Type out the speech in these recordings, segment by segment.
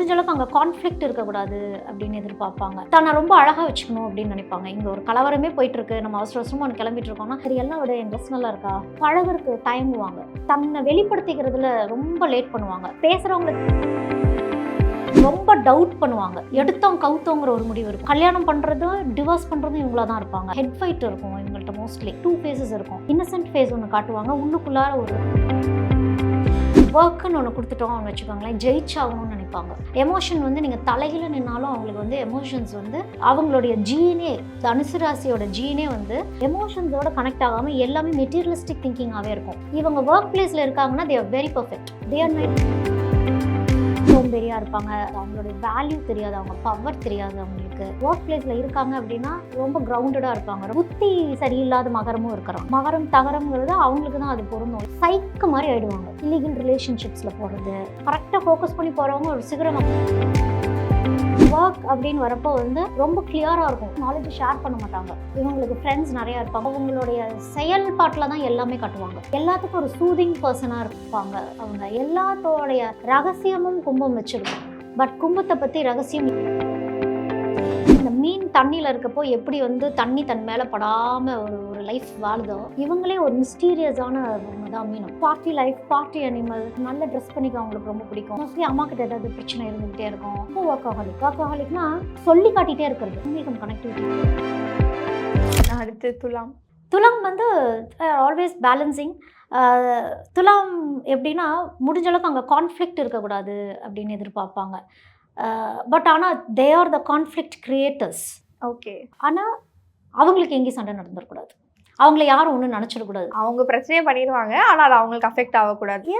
முடிஞ்ச அளவுக்கு அங்கே கான்ஃப்ளிக்ட் இருக்கக்கூடாது அப்படின்னு எதிர்பார்ப்பாங்க. தன்னை ரொம்ப அழகாக வச்சுக்கணும் அப்படின்னு நினைப்பாங்க. இங்கே ஒரு கலவரமே போயிட்டு இருக்கு நம்ம அவசர அவசரமாக ஒன்று கிளம்பிட்டு இருக்கோம்னா சரி எல்லாம் விட என் ட்ரெஸ் நல்லா இருக்கா? பழகிறதுக்கு தயங்குவாங்க தன்னை வெளிப்படுத்திக்கிறதுல ரொம்ப லேட் பண்ணுவாங்க. பேசுகிறவங்களுக்கு ரொம்ப டவுட் பண்ணுவாங்க. எடுத்தோம் கவுத்தோங்கிற ஒரு முடிவு இருக்கும். கல்யாணம் பண்ணுறதும் டிவோர்ஸ் பண்ணுறதும் இவங்களா தான் இருப்பாங்க. ஹெட் ஃபைட் இருக்கும் இவங்கள்ட்ட மோஸ்ட்லி டூ ஃபேஸஸ் இருக்கும். இன்னசென்ட் ஃபேஸ் ஒன்று காட்டுவாங்க. உள்ளுக்குள்ளார ஒரு ஒர்க்குன்னு ஒன்று கொடுத்துட்டோம்னு வச்சுக்கோங்களேன் ஜெயிச்சாகணும்னு நினைப்பாங்க. எமோஷன் வந்து நீங்கள் தலையில நின்னாலும் அவங்களுக்கு வந்து எமோஷன்ஸ் வந்து அவங்களுடைய ஜீனே தனுசு ராசியோட ஜீனே வந்து எமோஷன்ஸோட கனெக்ட் ஆகாமல் எல்லாமே மெட்டீரியலிஸ்டிக் திங்கிங்காகவே இருக்கும். இவங்க ஒர்க் பிளேஸில் இருக்காங்கன்னா there very perfect they are might இருப்பாங்க. அவங்களுடைய வேல்யூ தெரியாது. அவங்க பவர் தெரியாது. அவங்க இருக்கு. ஒர்க் பிளேஸ்ல இருக்காங்க அப்படின்னா ரொம்ப கிரவுண்டடா இருப்பாங்க. புத்தி சரியில்லாத மகரமும் இருக்கிறாங்க மகரம் தகரம்ங்கிறது அவங்களுக்கு தான் அது பொருந்தும். சைக்கு மாதிரி ஆயிடுவாங்க. இல்லீகல் ரிலேஷன்ஷிப்ஸ்ல போறது. கரெக்டாக ஃபோக்கஸ் பண்ணி போறவங்க ஒரு சிகரம் ஒர்க் அப்படின்னு வரப்போ வந்து ரொம்ப கிளியராக இருக்கும். நாலேஜ் ஷேர் பண்ண மாட்டாங்க. இவங்களுக்கு ஃப்ரெண்ட்ஸ் நிறையா இருப்பாங்க. அவங்களுடைய செயல்பாட்டில் தான் எல்லாமே காட்டுவாங்க. எல்லாத்துக்கும் ஒரு சூதிங் பர்சனாக இருப்பாங்க அவங்க. எல்லாத்தோடைய ரகசியமும் கும்பம் வச்சிருக்கும். பட் கும்பத்தை பற்றி ரகசியம் தண்ணியில் இருக்கப்போ எப்படி வந்து தண்ணி தன் மேலே படாமல் ஒரு ஒரு லைஃப் வாழுதோ இவங்களே ஒரு மிஸ்டீரியஸான தான் மீனும். பார்ட்டி லைஃப் பார்ட்டி அனிமல் நல்ல ட்ரெஸ் பண்ணிக்க அவங்களுக்கு ரொம்ப பிடிக்கும். மோஸ்ட்லி அம்மா கிட்ட ஏதாவது பிரச்சனை இருந்துகிட்டே இருக்கும். ரொம்ப ஒர்க்காகலிக் ஒர்க்காகலிக்னா சொல்லி காட்டிகிட்டே இருக்கிறது. உண்மைக்கும் கனெக்டிவிட்டி அடுத்து துலாம். துலாம் வந்து ஆல்வேஸ் பேலன்சிங் துலாம் எப்படின்னா முடிஞ்ச அளவுக்கு அங்கே கான்ஃப்ளிக்ட் இருக்கக்கூடாது அப்படின்னு எதிர்பார்ப்பாங்க. பட் ஆனால் they are the conflict creators okay. ஆனால் அவங்களுக்கு எங்கேயும் சண்டை நடந்துடக்கூடாது அவங்கள யாரும் ஒன்றும் நினச்சிடக்கூடாது. அவங்க பிரச்சனையை பண்ணிடுவாங்க ஆனா அது அவங்களுக்கு அஃபெக்ட் ஆகக்கூடாது.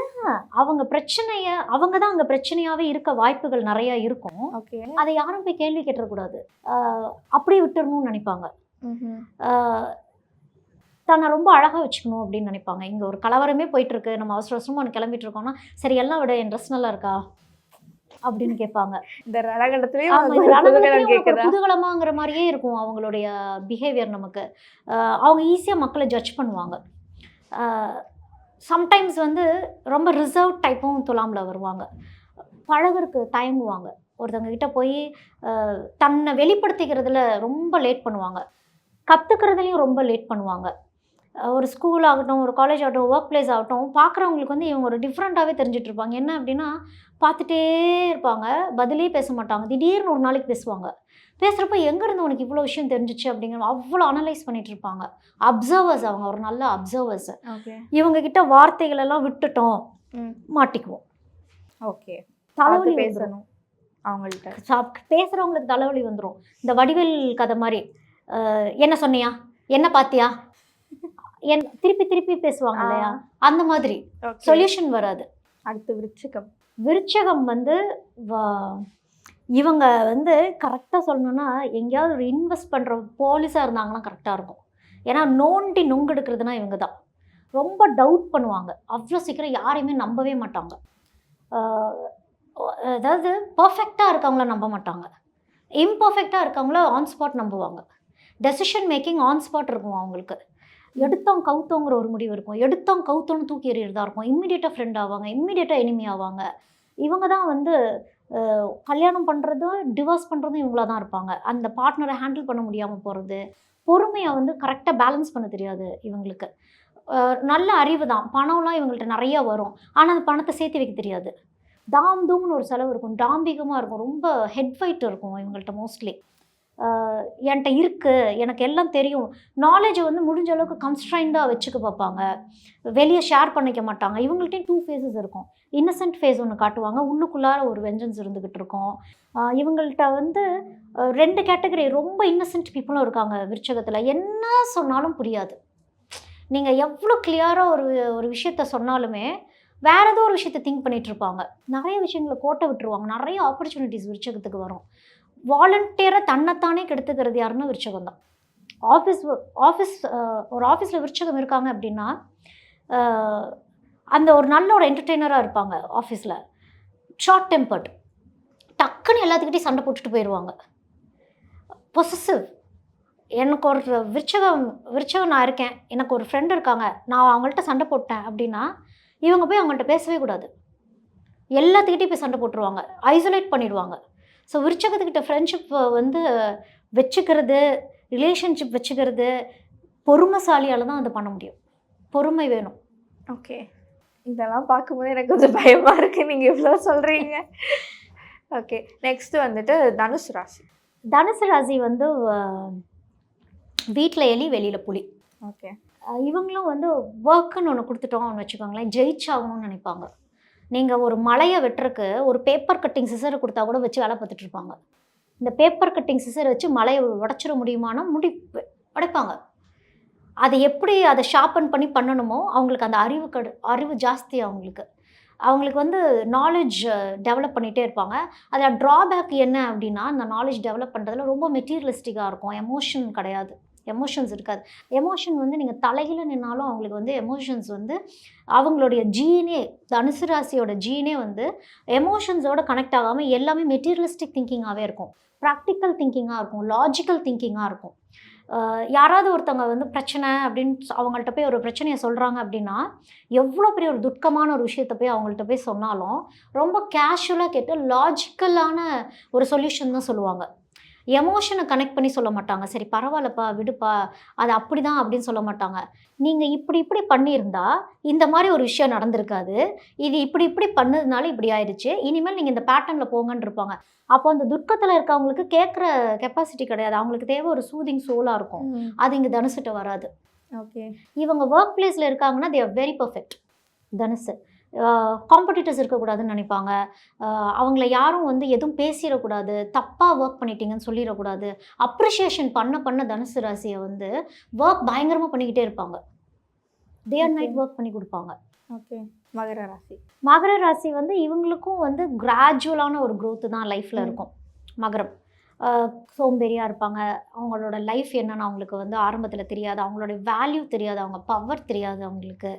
அவங்க பிரச்சனையை அவங்க தான் அங்கே பிரச்சனையாகவே இருக்க வாய்ப்புகள் நிறையா இருக்கும். ஓகே. அதை யாரும் போய் கேள்வி கேட்டுறக்கூடாது. ஆஹ் அப்படியே விட்டுறணும்னு நினைப்பாங்க. தன்னை ரொம்ப அழகாக வச்சுக்கணும் அப்படின்னு நினைப்பாங்க. இங்கே ஒரு கலவரமே போயிட்டு இருக்கு. நம்ம அவசர அவசரமாக ஒன்று கிளம்பிட்டு இருக்கோம்னா சரி எல்லாம் விட என் ட்ரெஸ் நல்லா இருக்கா? அப்படின்னு கேட்பாங்க. இந்த குதூகலமாங்கிற மாதிரியே இருக்கும் அவங்களுடைய பிஹேவியர் நமக்கு. அவங்க ஈஸியாக மக்களை ஜட்ஜ் பண்ணுவாங்க. சம்டைம்ஸ் வந்து ரொம்ப ரிசர்வ் டைப்பும் துலாமில் வருவாங்க. பழகுறதுக்கு தயங்குவாங்க. ஒருத்தவங்க கிட்ட போய் தன்னை வெளிப்படுத்திக்கிறதுல ரொம்ப லேட் பண்ணுவாங்க. கற்றுக்கிறதுலையும் ரொம்ப லேட் பண்ணுவாங்க. ஒரு ஸ்கூல் ஆகட்டும் ஒரு காலேஜ் ஆகட்டும் ஒர்க் பிளேஸ் ஆகட்டும் பார்க்குறவங்களுக்கு வந்து இவங்க ஒரு டிஃப்ரெண்ட்டாகவே தெரிஞ்சுட்டு இருப்பாங்க என்ன அப்படின்னா பார்த்துட்டே இருப்பாங்க. பதிலே பேச மாட்டாங்க. திடீர்னு ஒரு நாளைக்கு பேசுவாங்க. பேசுகிறப்ப எங்கேருந்து உனக்கு இவ்வளோ விஷயம் தெரிஞ்சிச்சு அப்படிங்கிற அவ்வளோ அனலைஸ் பண்ணிட்டு இருப்பாங்க. அப்சர்வர்ஸ் அவங்க ஒரு நல்ல அப்சர்வர்ஸ் இவங்க கிட்ட வார்த்தைகள் எல்லாம் விட்டுட்டோம் மாட்டிக்குவோம். ஓகே தலைவலி பேசணும் அவங்கள்ட்ட. பேசுகிறவங்களுக்கு தலைவலி வந்துடும் இந்த வடிவேல் கதை மாதிரி என்ன சொன்னியா? என்ன பார்த்தியா? என் திருப்பி திருப்பி பேசுவாங்க இல்லையா? அந்த மாதிரி. சொல்யூஷன் வராது. அடுத்து விருச்சிகம் விருச்சகம் வந்து இவங்க வந்து கரெக்டாக சொல்லணும்னா எங்கேயாவது ஒரு இன்வெஸ்ட் பண்ணுற போலீஸாக இருந்தாங்கன்னா கரெக்டாக இருக்கும். ஏன்னா நோண்டி நொங்கெடுக்கிறதுனா இவங்க தான் ரொம்ப டவுட் பண்ணுவாங்க. அவ்வளோ சீக்கிரம் யாரையுமே நம்பவே மாட்டாங்க. அதாவது பர்ஃபெக்டாக இருக்கவங்கள நம்ப மாட்டாங்க. இம்பர்ஃபெக்டாக இருக்கவங்கள ஆன் ஸ்பாட் நம்புவாங்க. டெசிஷன் மேக்கிங் ஆன் ஸ்பாட் இருக்கும் அவங்களுக்கு. எடுத்தோம் கவுத்தோங்கிற ஒரு முடிவு இருக்கும். எடுத்தோம் கவுத்தோன்னு தூக்கி எறியறதா இருக்கும். இம்மிடியேட்டாக ஃப்ரெண்ட் ஆவாங்க. இம்மிடியேட்டாக எனிமி ஆவாங்க. இவங்க தான் வந்து கல்யாணம் பண்ணுறதும் டிவோர்ஸ் பண்ணுறதும் இவங்களா தான் இருப்பாங்க. அந்த பார்ட்னரை ஹேண்டில் பண்ண முடியாமல் போகிறது பொறுமையை வந்து கரெக்டாக பேலன்ஸ் பண்ண தெரியாது இவங்களுக்கு. நல்ல அறிவு தான். பணம்லாம் இவங்கள்ட்ட நிறைய வரும். ஆனால் அந்த பணத்தை சேர்த்து வைக்க தெரியாது. தாம் தூம்னு ஒரு செலவு இருக்கும். டாம்பிகமாக இருக்கும். ரொம்ப ஹெட் ஃபைட் இருக்கும் இவங்கள்ட்ட மோஸ்ட்லி என்கிட்ட இருக்குது எனக்கு எல்லாம் தெரியும். நாலேஜை வந்து முடிஞ்ச அளவுக்கு கன்ஸ்ட்ரைண்டாக வச்சுக்க பார்ப்பாங்க வெளியே ஷேர் பண்ணிக்க மாட்டாங்க. இவங்கள்ட்டையும் டூ ஃபேஸஸ் இருக்கும். இன்னசென்ட் ஃபேஸ் ஒன்று காட்டுவாங்க. உள்ளுக்குள்ளார ஒரு வெஞ்சன்ஸ் இருந்துக்கிட்டு இருக்கும். இவங்கள்ட்ட வந்து ரெண்டு கேட்டகரி ரொம்ப இன்னசென்ட் பீப்புளும் இருக்காங்க விருச்சகத்தில். என்ன சொன்னாலும் புரியாது. நீங்கள் எவ்வளோ கிளியராக ஒரு ஒரு விஷயத்த சொன்னாலுமே வேறு ஏதோ ஒரு விஷயத்தை திங்க் பண்ணிகிட்ருப்பாங்க நிறைய விஷயங்களை கோட்டை விட்டுருவாங்க. நிறைய ஆப்பர்ச்சுனிட்டிஸ் விருச்சகத்துக்கு வரும். வாலண்டியராக தன்னைத்தானே கெடுத்துக்கிறது யாருன்னா விருச்சகம் தான் ஆஃபீஸ் ஆஃபீஸ் ஒரு ஆஃபீஸில் விருச்சகம் இருக்காங்க அப்படின்னா அந்த ஒரு நல்ல ஒரு என்டர்டெய்னராக இருப்பாங்க ஆஃபீஸில் ஷார்ட் டெம்பர்ட் டக்குன்னு எல்லாத்துக்கிட்டையும் சண்டை போட்டுட்டு போயிடுவாங்க பொசசிவ் எனக்கு ஒரு விருச்சகம் விருச்சகம் நான் இருக்கேன். எனக்கு ஒரு ஃப்ரெண்டு இருக்காங்க. நான் அவங்கள்ட்ட சண்டை போட்டேன் அப்படின்னா இவங்க போய் அவங்கள்ட்ட பேசவே கூடாது. எல்லாத்துக்கிட்டையும் போய் சண்டை போட்டுருவாங்க. ஐசோலேட் பண்ணிடுவாங்க ஸோ விருச்சகத்துக்கிட்ட ஃப்ரெண்ட்ஷிப் வந்து வச்சுக்கிறது ரிலேஷன்ஷிப் வச்சுக்கிறது பொறுமைசாலியால் தான் அதை பண்ண முடியும். பொறுமை வேணும். ஓகே இதெல்லாம் பார்க்கும்போது எனக்கு கொஞ்சம் பயமா இருக்கு. நீங்க இவ்வளோ சொல்றீங்க. ஓகே நெக்ஸ்ட் வந்துட்டு தனுஷ் ராசி. தனுசு ராசி வந்து வீட்டில் எலி வெளியில் புலி. ஓகே இவங்களும் வந்து ஒர்க்குன்னு ஒன்று கொடுத்துட்டோம்னு வச்சுக்கோங்களேன். ஜெயிச்சாகணும்னு நினைப்பாங்க. நீங்கள் ஒரு மலையை வெட்டுறக்கு ஒரு பேப்பர் கட்டிங் சிசரை கொடுத்தா கூட வச்சு வேலை பார்த்துட்டு இருப்பாங்க. இந்த பேப்பர் கட்டிங் சிசர் வச்சு மலையை உடச்சிட முடியுமானா முடி உடைப்பாங்க. அதை எப்படி அதை ஷார்ப்பன் பண்ணி பண்ணணுமோ அவங்களுக்கு அந்த அறிவு கடு அறிவு ஜாஸ்தி அவங்களுக்கு. அவங்களுக்கு வந்து நாலேஜ் டெவலப் பண்ணிகிட்டே இருப்பாங்க. அதில் ட்ராபேக் என்ன அப்படின்னா அந்த நாலேஜ் டெவலப் பண்ணுறதுல ரொம்ப மெட்டீரியலிஸ்டிக்காக இருக்கும். எமோஷன் கிடையாது. எமோஷன்ஸ் இருக்காது. எமோஷன் வந்து நீங்கள் தலையில் நின்னாலும் அவங்களுக்கு வந்து எமோஷன்ஸ் வந்து அவங்களுடைய ஜீனே தனுசு ராசியோட ஜீனே வந்து எமோஷன்ஸோட கனெக்ட் ஆகாமல் எல்லாமே மெட்டீரியலிஸ்டிக் திங்கிங்காகவே இருக்கும். ப்ராக்டிக்கல் திங்கிங்காக இருக்கும். லாஜிக்கல் திங்கிங்காக இருக்கும். யாராவது ஒருத்தவங்க வந்து பிரச்சனை அப்படின்னு அவங்கள்ட்ட போய் ஒரு பிரச்சனையை சொல்கிறாங்க அப்படின்னா எவ்வளோ பெரிய ஒரு துக்கமான ஒரு விஷயத்தை போய் அவங்கள்ட்ட போய் சொன்னாலும் ரொம்ப கேஷுவலாக கேட்டு லாஜிக்கலான ஒரு சொல்யூஷன் தான் சொல்லுவாங்க. எமோஷனை கனெக்ட் பண்ணி சொல்ல மாட்டாங்க. சரி பரவாயில்லப்பா விடுப்பா அது அப்படி தான் அப்படின்னு சொல்ல மாட்டாங்க. நீங்கள் இப்படி இப்படி பண்ணியிருந்தா இந்த மாதிரி ஒரு விஷயம் நடந்திருக்காது. இது இப்படி இப்படி பண்ணதுனால இப்படி ஆயிடுச்சு. இனிமேல் நீங்கள் இந்த பேட்டர்னில் போங்கன்னு இருப்பாங்க. அப்போ அந்த துக்கத்தில் இருக்கவங்களுக்கு கேட்குற கெப்பாசிட்டி கிடையாது. அவங்களுக்கு தேவை ஒரு சூதிங் சோலாக இருக்கும். அது இங்கே தனுசுட்ட வராது. ஓகே. இவங்க ஒர்க் பிளேஸில் இருக்காங்கன்னா தே ஆர் வெரி பர்ஃபெக்ட் தனுசு. காம்படிட்டர்ஸ் இருக்கக்கூடாதுன்னு நினைப்பாங்க. அவங்கள யாரும் வந்து எதுவும் பேசிடக்கூடாது. தப்பாக ஒர்க் பண்ணிட்டீங்கன்னு சொல்லிடக்கூடாது. அப்ரிஷியேஷன் பண்ண பண்ண தனுசு ராசியை வந்து ஒர்க் பயங்கரமாக பண்ணிக்கிட்டே இருப்பாங்க. டே அண்ட் நைட் ஒர்க் பண்ணி கொடுப்பாங்க. ஓகே மகர ராசி. மகர ராசி வந்து இவங்களுக்கும் வந்து கிராஜுவலான ஒரு growth தான் லைஃப்பில். இருக்கும். மகரம். சோம்பேறியாக இருப்பாங்க. அவங்களோட லைஃப் என்னன்னு அவங்களுக்கு வந்து ஆரம்பத்தில் தெரியாது. அவங்களோட வேல்யூ தெரியாது. அவங்க பவர் தெரியாது அவங்களுக்கு.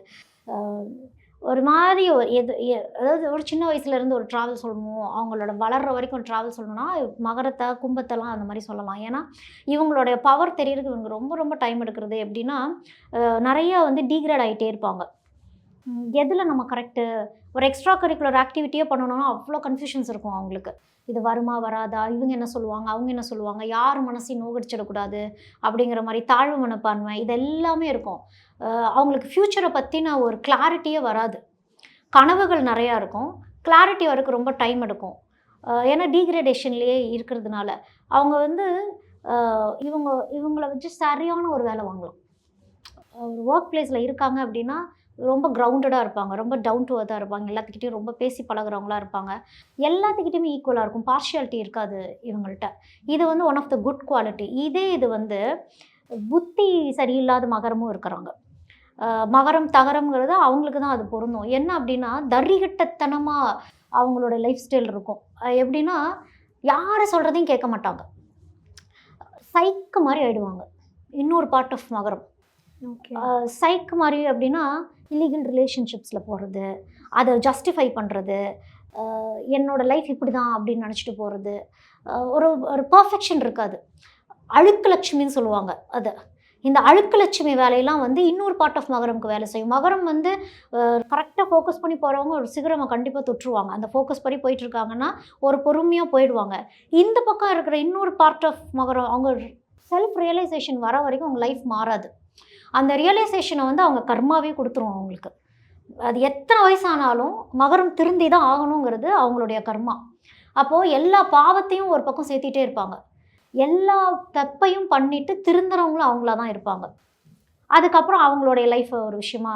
ஒரு மாதிரி ஒரு எது எ- அதாவது ஒரு சின்ன வயசுலேருந்து ஒரு ட்ராவல் சொல்லணும் அவங்களோட வளர்கிற வரைக்கும் ட்ராவல் சொல்லணும்னா மகரத்தை கும்பத்தெல்லாம் அந்த மாதிரி சொல்லலாம். ஏன்னா இவங்களுடைய பவர் தெரியறதுக்கு இவங்க ரொம்ப ரொம்ப டைம் எடுக்கிறது. எப்படின்னா நிறையா நிறைய வந்து டீக்ரேட் ஆகிட்டே இருப்பாங்க. எதில் நம்ம கரெக்டு ஒரு எக்ஸ்ட்ரா கரிக்குலர் ஆக்டிவிட்டியே பண்ணணும்னா அவ்வளோ கன்ஃபியூஷன்ஸ் இருக்கும் அவங்களுக்கு. இது வருமா வராதா? இவங்க என்ன சொல்லுவாங்க? அவங்க என்ன சொல்லுவாங்க? யார் மனசையும் நோகடிச்சிடக்கூடாது அப்படிங்கிற மாதிரி தாழ்வு மனப்பான்மை இது எல்லாமே இருக்கும். அவங்களுக்கு ஃப்யூச்சரை பற்றின ஒரு கிளாரிட்டியே வராது. கனவுகள் நிறையா இருக்கும். கிளாரிட்டி வரக்கு ரொம்ப டைம் எடுக்கும். ஏன்னா டீக்ரேடேஷன்லேயே இருக்கிறதுனால. அவங்க வந்து இவங்க இவங்கள வச்சு சரியான ஒரு வேலை வாங்கலாம். ஒரு ஒர்க் பிளேஸில் இருக்காங்க அப்படின்னா ரொம்ப கிரவுண்டடாக இருப்பாங்க. ரொம்ப டவுன் டு அர்த்தாக இருப்பாங்க. எல்லாத்துக்கிட்டையும் ரொம்ப பேசி பழகுறவங்களா இருப்பாங்க. எல்லாத்துக்கிட்டையுமே ஈக்குவலாக இருக்கும். பார்ஷியாலிட்டி இருக்காது இவங்கள்ட்ட. இது வந்து one of the good quality இதே இது வந்து புத்தி சரியில்லாத மகரமும் இருக்கிறாங்க மகரம் தகரம்ங்கிறது அவங்களுக்கு தான் அது பொருந்தும். என்ன அப்படின்னா தரிகட்டத்தனமாக அவங்களோட லைஃப் ஸ்டைல் இருக்கும் எப்படின்னா யாரை சொல்கிறதையும் கேட்க மாட்டாங்க. சைக்கு மாதிரி ஆயிடுவாங்க. இன்னொரு பார்ட் ஆஃப் மகரம். ஓகே சைக் மாதிரி அப்படின்னா இல்லீகல் ரிலேஷன்ஷிப்ஸில் போகிறது அதை ஜஸ்டிஃபை பண்ணுறது என்னோடய லைஃப் இப்படி தான் அப்படின்னு நினச்சிட்டு போகிறது ஒரு ஒரு பர்ஃபெக்ஷன் இருக்காது. அழுக்கு லட்சுமின்னு சொல்லுவாங்க அது. இந்த அழுக்கு லட்சுமி வேலையெல்லாம் வந்து இன்னொரு பார்ட் ஆஃப் மகரம்க்கு வேலை செய்யும். மகரம் வந்து கரெக்டாக ஃபோக்கஸ் பண்ணி போகிறவங்க ஒரு சிகரமாக கண்டிப்பாக தொற்றுவாங்க. அந்த ஃபோக்கஸ் பண்ணி போயிட்டு இருக்காங்கன்னா ஒரு பொறுமையாக போயிடுவாங்க. இந்த பக்கம் இருக்கிற இன்னொரு பார்ட் ஆஃப் மகரம் அவங்க செல்ஃப் ரியலைசேஷன் வர வரைக்கும் அவங்க லைஃப் மாறாது. அந்த ரியலைசேஷனை வந்து அவங்க கர்மாவே கொடுத்துருவோம் அவங்களுக்கு. அது எத்தனை வயசானாலும் மகரம் திருந்தி தான் ஆகணுங்கிறது அவங்களுடைய கர்மா. அப்போது எல்லா பாவத்தையும் ஒரு பக்கம் சேர்த்திட்டே இருப்பாங்க. எல்லா தப்பையும் பண்ணிட்டு திருந்துறவங்களும் அவங்களா தான் இருப்பாங்க. அதுக்கப்புறம் அவங்களுடைய லைஃப் ஒரு விஷயமா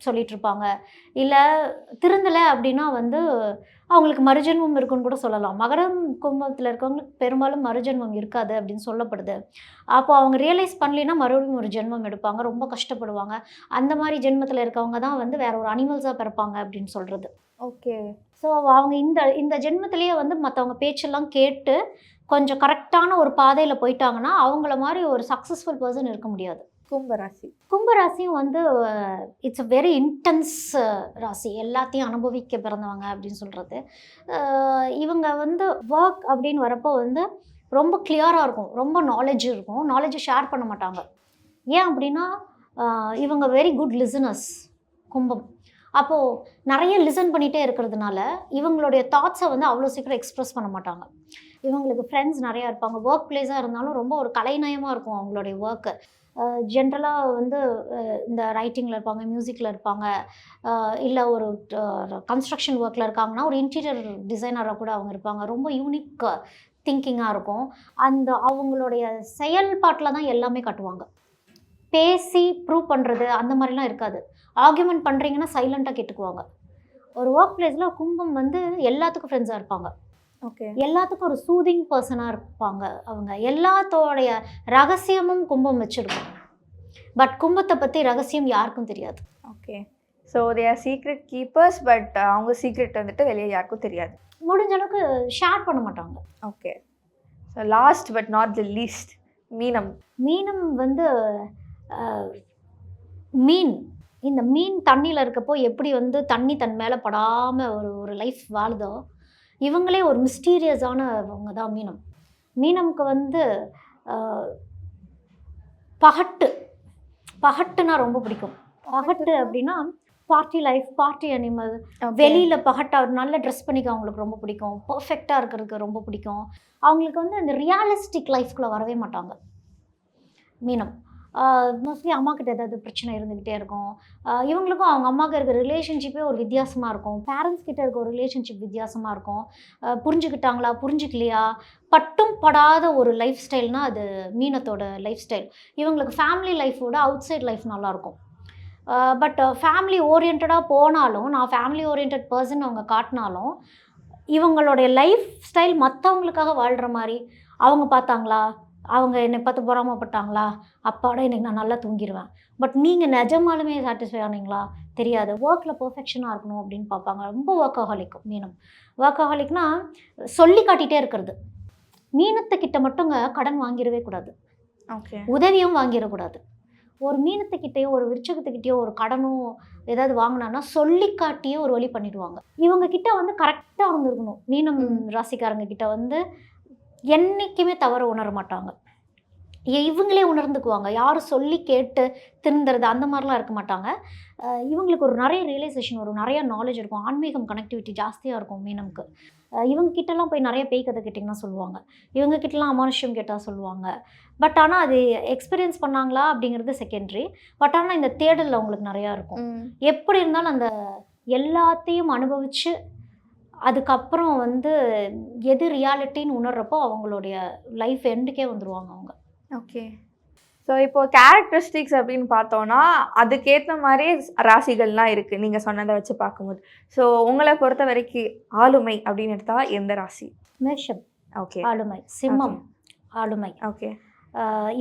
சொல்லிகிட்ருப்பாங்க இல்லை திருந்தலை அப்படின்னா வந்து அவங்களுக்கு மறுஜென்மம் இருக்குன்னு கூட சொல்லலாம். மகரம் கும்பத்தில் இருக்கவங்களுக்கு பெரும்பாலும் மறுஜென்மம் இருக்காது அப்படின்னு சொல்லப்படுது. அப்போ அவங்க ரியலைஸ் பண்ணலைன்னா மறுபடியும் ஒரு ஜென்மம் எடுப்பாங்க. ரொம்ப கஷ்டப்படுவாங்க. அந்த மாதிரி ஜென்மத்தில் இருக்கவங்க தான் வந்து வேற ஒரு அனிமல்ஸாக பிறப்பாங்க அப்படின்னு சொல்கிறது ஓகே. ஸோ அவங்க இந்த இந்த ஜென்மத்திலேயே வந்து மற்றவங்க பேச்செல்லாம் கேட்டு கொஞ்சம் கரெக்டான ஒரு பாதையில் போயிட்டாங்கன்னா அவங்கள மாதிரி ஒரு சக்ஸஸ்ஃபுல் பர்சன் இருக்க முடியாது. கும்பராசி கும்பராசியும் வந்து இட்ஸ் அ வெரி இன்டென்ஸ் ராசி. எல்லாத்தையும் அனுபவிக்க பிறந்தவங்க அப்படின்னு சொல்கிறது இவங்க வந்து ஒர்க் அப்படின்னு வரப்போ வந்து ரொம்ப கிளியராக இருக்கும். ரொம்ப நாலேஜ் இருக்கும். நாலேஜை ஷேர் பண்ண மாட்டாங்க. ஏன் அப்படின்னா இவங்க வெரி குட் லிசனர்ஸ் கும்பம். அப்போது நிறைய லிசன் பண்ணிகிட்டே இருக்கிறதுனால இவங்களுடைய தாட்ஸை வந்து அவ்வளோ சீக்கிரம் எக்ஸ்ப்ரெஸ் பண்ண மாட்டாங்க. இவங்களுக்கு ஃப்ரெண்ட்ஸ் நிறையா இருப்பாங்க. ஒர்க் பிளேஸாக இருந்தாலும் ரொம்ப ஒரு கலைநயமாக இருக்கும் அவங்களுடைய ஒர்க்கு ஜென்ரலாக வந்து இந்த ரைட்டிங்கில் இருப்பாங்க மியூசிக்கில் இருப்பாங்க. இல்லை ஒரு கன்ஸ்ட்ரக்ஷன் ஒர்க்கில் இருக்காங்கன்னா ஒரு இன்டீரியர் டிசைனராக கூட அவங்க இருப்பாங்க. ரொம்ப யூனிக் திங்கிங்காக இருக்கும். அந்த அவங்களுடைய செயல்பாட்டில் தான் எல்லாமே கட்டுவாங்க. பேசி ப்ரூவ் பண்ணுறது அந்த மாதிரிலாம் இருக்காது. ஆர்கியூமெண்ட் பண்ணுறீங்கன்னா சைலண்ட்டாக கேட்டுக்குவாங்க. ஒரு ஒர்க் பிளேஸில் கும்பம் வந்து எல்லாத்துக்கும் ஃப்ரெண்ட்ஸாக இருப்பாங்க. எல்லாத்துக்கும் ஒரு சூதிங் பர்சனாக இருப்பாங்க அவங்க. எல்லாத்தோடைய ரகசியமும் கும்பம் வச்சுருக்கும். பட் கும்பத்தை பற்றி ரகசியம் யாருக்கும் தெரியாது. Okay so there secret keepers but அவங்க சீக்ரெட் வந்துட்டு வெளியே யாருக்கும் தெரியாது. முடிஞ்ச அளவுக்கு ஷேர் பண்ண மாட்டாங்க. Okay so last but not the least மீனம். மீனம் வந்து மீன். இந்த மீன் தண்ணியில் இருக்கப்போ எப்படி வந்து தண்ணி தன் மேலே படாமல் ஒரு ஒரு லைஃப் வாழுதோ இவங்களே ஒரு மிஸ்டீரியஸானவங்க தான் மீனம். மீனம்க்கு வந்து பகட்டு. பகட்டுனா ரொம்ப பிடிக்கும். பகட்டு அப்படின்னா பார்ட்டி லைஃப் பார்ட்டி அனிமல் வெளியில் பகட்டா ஒரு நல்ல ட்ரெஸ் பண்ணிக்க அவங்களுக்கு ரொம்ப பிடிக்கும். பர்ஃபெக்டாக இருக்கிறதுக்கு ரொம்ப பிடிக்கும். அவங்களுக்கு வந்து அந்த ரியாலிஸ்டிக் லைஃப்குள்ளே வரவே மாட்டாங்க. மீனம். மோஸ்ட்லி அம்மாக்கிட்ட ஏதாவது பிரச்சனை இருந்துக்கிட்டே இருக்கும். இவங்களுக்கும் அவங்க அம்மாவுக்கு இருக்கிற ரிலேஷன்ஷிப்பே ஒரு வித்தியாசமாக இருக்கும். பேரண்ட்ஸ் கிட்ட இருக்க ஒரு ரிலேஷன்ஷிப் வித்தியாசமாக இருக்கும். புரிஞ்சுக்கிட்டாங்களா புரிஞ்சுக்கலையா? பட்டும் படாத ஒரு லைஃப் ஸ்டைல்னால் அது மீனத்தோட லைஃப் ஸ்டைல் இவங்களுக்கு ஃபேமிலி லைஃபோட அவுட் சைட் லைஃப் நல்லாயிருக்கும் பட் ஃபேமிலி ஓரியன்டாக போனாலும் நான் ஃபேமிலி ஓரியன்ட் பர்சன் அவங்க காட்டினாலும் இவங்களுடைய லைஃப் ஸ்டைல் மற்றவங்களுக்காக வாழ்கிற மாதிரி. அவங்க பார்த்தாங்களா? அவங்க என்னை பார்த்து பொறாமப்பட்டாங்களா? அப்பாட இன்னைக்கு நான் நல்லா தூங்கிடுவேன் பட் நீங்கள் நிஜமாலுமே சாட்டிஸ்ஃபை ஆனீங்களா? தெரியாது. ஒர்க்கில் பர்ஃபெக்ஷனாக இருக்கணும் அப்படின்னு பார்ப்பாங்க. ரொம்ப ஒர்க்கஹாலிக் மீனம். ஒர்க்கஹாலிக்னா சொல்லி காட்டிகிட்டே இருக்கிறது. மீனத்துக்கிட்ட மட்டுங்க கடன் வாங்கிடவே கூடாது. ஓகே உதவியும் வாங்கிடக்கூடாது. ஒரு மீனத்துக்கிட்டேயோ ஒரு விருச்சகத்துக்கிட்டேயோ ஒரு கடனும் ஏதாவது வாங்கினான்னா சொல்லி காட்டியே ஒரு வழி பண்ணிடுவாங்க. இவங்க கிட்ட வந்து கரெக்டாக இருந்திருக்கணும். மீனம். ராசிக்காரங்க கிட்ட வந்து என்றைக்குமே தவற உணர மாட்டாங்க. இவங்களே உணர்ந்துக்குவாங்க. யாரும் சொல்லி கேட்டு திருந்துறது அந்த மாதிரிலாம் இருக்க மாட்டாங்க. இவங்களுக்கு ஒரு நிறைய ரியலைசேஷன் வரும். நிறைய நாலேஜ் இருக்கும். ஆன்மீகம் கனெக்டிவிட்டி ஜாஸ்தியாக இருக்கும் மீனம்க்கு. இவங்க கிட்டலாம் போய் நிறைய பேய் கதை கேட்டிங்கன்னா சொல்லுவாங்க. இவங்க கிட்டலாம் அமானுஷ்யம் கேட்டால் சொல்லுவாங்க. பட் ஆனால் அது எக்ஸ்பீரியன்ஸ் பண்ணாங்களா அப்படிங்கிறது செகண்டரி பட் ஆனால் இந்த தேடல் அவங்களுக்கு நிறையா இருக்கும். எப்படி இருந்தாலும் அந்த எல்லாத்தையும் அனுபவித்து அதுக்கப்புறம் வந்து எது ரியாலிட்டின்னு உணர்றப்போ அவங்களுடைய லைஃப் எண்டுக்கே வந்துடுவாங்க அவங்க. ஓகே. ஸோ இப்போ கேரக்டரிஸ்டிக்ஸ் அப்படின்னு பார்த்தோம்னா அதுக்கேற்ற மாதிரி ராசிகள்லாம் இருக்குது நீங்கள் சொன்னதை வச்சு பார்க்கும்போது. ஸோ உங்களை பொறுத்த வரைக்கும் ஆளுமை அப்படின்னு எடுத்தா எந்த ராசி? மேஷம். ஓகே. ஆளுமை. சிம்மம். ஆளுமை. ஓகே.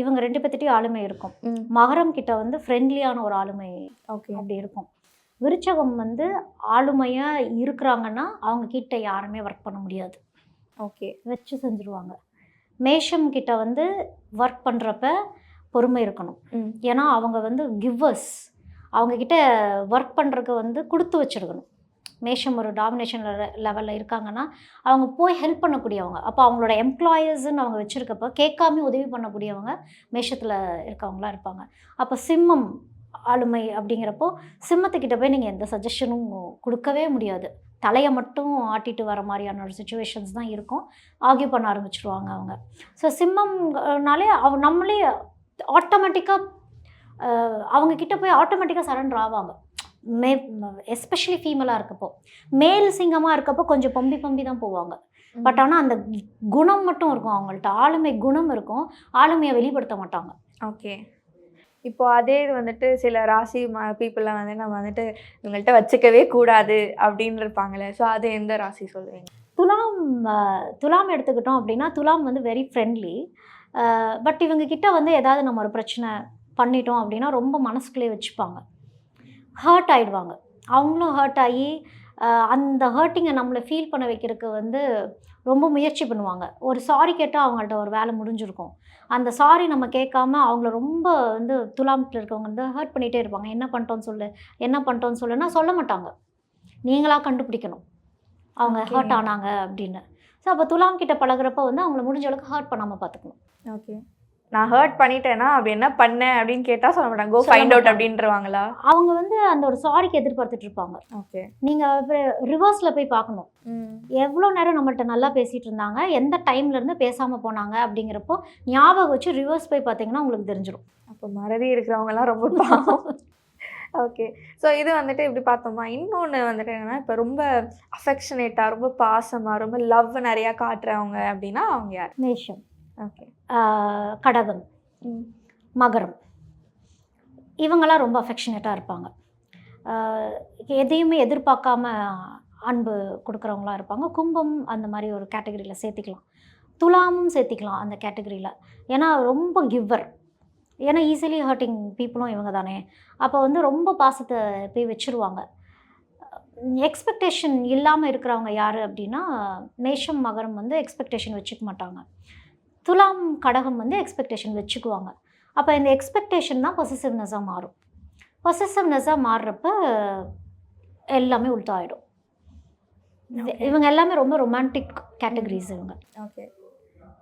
இவங்க ரெண்டு பேர்த்திட்டையும் ஆளுமை இருக்கும். மகரம் கிட்ட வந்து ஃப்ரெண்ட்லியான ஒரு ஆளுமை ஓகே. அப்படி இருக்கும். விருச்சகம் வந்து ஆளுமையாக இருக்கிறாங்கன்னா அவங்க கிட்ட யாருமே ஒர்க் பண்ண முடியாது. ஓகே. வச்சு செஞ்சுருவாங்க. மேஷம் கிட்ட வந்து ஒர்க் பண்ணுறப்ப பொறுமை இருக்கணும். ஏன்னா அவங்க வந்து கிவ்வர்ஸ் அவங்கக்கிட்ட ஒர்க் பண்ணுறதுக்கு வந்து கொடுத்து வச்சிருக்கணும். மேஷம் ஒரு டாமினேஷன் லெவலில் இருக்காங்கன்னா அவங்க போய் ஹெல்ப் பண்ணக்கூடியவங்க. அப்போ அவங்களோட எம்ப்ளாயர்ஸ்ன்னு அவங்க வச்சுருக்கப்போ கேட்காம உதவி பண்ணக்கூடியவங்க மேஷத்தில் இருக்கவங்களா இருப்பாங்க. அப்போ சிம்மம் ஆளுமை அப்படிங்கிறப்போ சிம்மத்துக்கிட்ட போய் நீங்கள் எந்த சஜஷனும் கொடுக்கவே முடியாது. தலையை மட்டும் ஆட்டிட்டு வர மாதிரியான ஒரு சுச்சுவேஷன்ஸ் தான் இருக்கும். ஆர்கியூ பண்ண ஆரம்பிச்சிருவாங்க அவங்க. ஸோ சிம்மம்னாலே அவ நம்மளே ஆட்டோமேட்டிக்காக அவங்க கிட்ட போய் ஆட்டோமேட்டிக்காக சரண்டர் ஆவாங்க. மே எஸ்பெஷலி ஃபீமேலாக இருக்கப்போ. மேல் சிங்கமாக இருக்கப்போ கொஞ்சம் பம்பி பம்பி தான் போவாங்க. பட் ஆனால் அந்த குணம் மட்டும் இருக்கும். அவங்கள்ட்ட ஆளுமை குணம் இருக்கும். ஆளுமையை வெளிப்படுத்த மாட்டாங்க. ஓகே. இப்போ அதே இது வந்துட்டு சில ராசி பீப்புளெலாம் வந்து நம்ம வந்துட்டு இவங்கள்ட்ட வச்சுக்கவே கூடாது அப்படின்னு இருப்பாங்களே ஸோ அது எந்த ராசி சொல்லுவீங்க துலாம் துலாம் எடுத்துக்கிட்டோம் அப்படின்னா துலாம் வந்து வெரி ஃப்ரெண்ட்லி பட் இவங்க கிட்ட வந்து ஏதாவது நம்ம ஒரு பிரச்சனை பண்ணிட்டோம் அப்படின்னா ரொம்ப மனசுக்குள்ளே வச்சுப்பாங்க. ஹர்ட் ஆகிடுவாங்க அவங்களும் ஹர்ட் ஆகி அந்த ஹர்ட்டிங்கை நம்மளை ஃபீல் பண்ண வைக்கிறதுக்கு வந்து ரொம்ப முயற்சி பண்ணுவாங்க. ஒரு சாரி கேட்டால் அவங்கள்ட்ட ஒரு வேலை முடிஞ்சிருக்கும். அந்த சாரி நம்ம கேட்காம அவங்கள ரொம்ப வந்து துலாமத்தில் இருக்கவங்க வந்து ஹர்ட் பண்ணிகிட்டே இருப்பாங்க. என்ன பண்ணிட்டோன்னு சொல்லு என்ன பண்ணிட்டோன்னு சொல்லுன்னா சொல்ல மாட்டாங்க. நீங்களாக கண்டுபிடிக்கணும். அவங்க. ஹர்ட் ஆனாங்க அப்படின்னு. ஸோ அப்போ துலாம் கிட்ட பழகுறப்ப வந்து அவங்கள முடிஞ்ச அளவுக்கு ஹர்ட் பண்ணாமல் பார்த்துக்கணும். ஓகே நான் ஹர்ட் பண்ணிட்டேன்னா அப்படி என்ன பண்ணேன் அப்படின்னு கேட்டா சொல்ல மாட்டாங்க. கோ ஃபைண்ட் அவுட். அப்படின்றவாங்களா அவங்க வந்து அந்த ஒரு சாரிக்கு எதிர்பார்த்துட்டு இருப்பாங்க. ஓகே நீங்கள் ரிவர்ஸில் போய் பார்க்கணும். எவ்வளோ நேரம் நம்மள்ட்ட நல்லா பேசிகிட்டு இருந்தாங்க எந்த டைம்ல இருந்து பேசாமல் போனாங்க அப்படிங்கிறப்போ ஞாபகம் வச்சு ரிவர்ஸ் போய் பார்த்தீங்கன்னா உங்களுக்கு தெரிஞ்சிடும் அப்போ மறதி இருக்கிறவங்கலாம் ரொம்ப பாவம். ஓகே ஸோ இது வந்துட்டு இப்படி பார்த்தோமா? இன்னொன்று வந்துட்டு என்னன்னா இப்போ ரொம்ப அஃபெக்ஷனேட்டாக ரொம்ப பாசமாக ரொம்ப லவ் நிறையா காட்டுறவங்க அப்படின்னா அவங்க யார்? மேஷம். ஓகே கடகம் மகரம். இவங்கெல்லாம் ரொம்ப அஃபெக்ஷனேட்டாக இருப்பாங்க. எதையுமே எதிர்பார்க்காம அன்பு கொடுக்குறவங்களா இருப்பாங்க. கும்பம் அந்த மாதிரி ஒரு கேட்டகரியில் சேர்த்திக்கலாம். துலாமும் சேர்த்திக்கலாம் அந்த கேட்டகரியில் ஏன்னா ரொம்ப கிவ்வர் ஏன்னா ஈஸிலி ஹர்ட்டிங் பீப்புளும் இவங்க தானே. அப்போ வந்து ரொம்ப பாசத்தை போய் வச்சுருவாங்க. எக்ஸ்பெக்டேஷன் இல்லாமல் இருக்கிறவங்க யார் அப்படின்னா மேஷம் மகரம் வந்து எக்ஸ்பெக்டேஷன் வச்சுக்க மாட்டாங்க. துலாம் கடகம் வந்து எக்ஸ்பெக்டேஷன் வச்சுக்குவாங்க. அப்போ இந்த எக்ஸ்பெக்டேஷன் தான் பொசிசிவ்னஸாக மாறும். பொசிசிவ்னஸாக மாறுறப்ப எல்லாமே உள்டாயிடும் இது- இவங்க எல்லாமே ரொம்ப ரொமான்டிக் கேட்டகரிஸ் இவங்க. ஓகே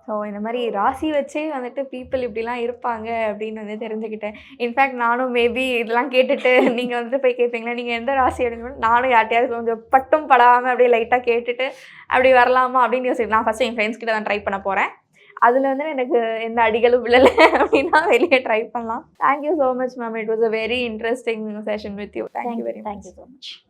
ஸோ இந்த மாதிரி ராசி வச்சே வந்துட்டு பீப்புள் இப்படிலாம் இருப்பாங்க அப்படின்னு வந்து தெரிஞ்சுக்கிட்டேன். இன்ஃபேக்ட் நானும் மேபி இதெல்லாம் கேட்டுட்டு நீங்கள் வந்துட்டு போய் கேட்பீங்களா நீங்கள் எந்த ராசி எடுக்கணும் நானும் யார்ட்டையாவது கொஞ்சம் பட்டும் படாமல் அப்படியே லைட்டாக கேட்டுட்டு அப்படி வரலாமா அப்படின்னு யோசிக்கிறேன் நான் ஃபஸ்ட்டு என் ஃப்ரெண்ட்ஸ் கிட்ட தான் ட்ரை பண்ண போகிறேன் அதில் வந்து எனக்கு எந்த அடிகளும் விழலை அப்படின்னா வெளியே ட்ரை பண்ணலாம். Thank you so much ma'am it was a very interesting session with you thank you very thank you so much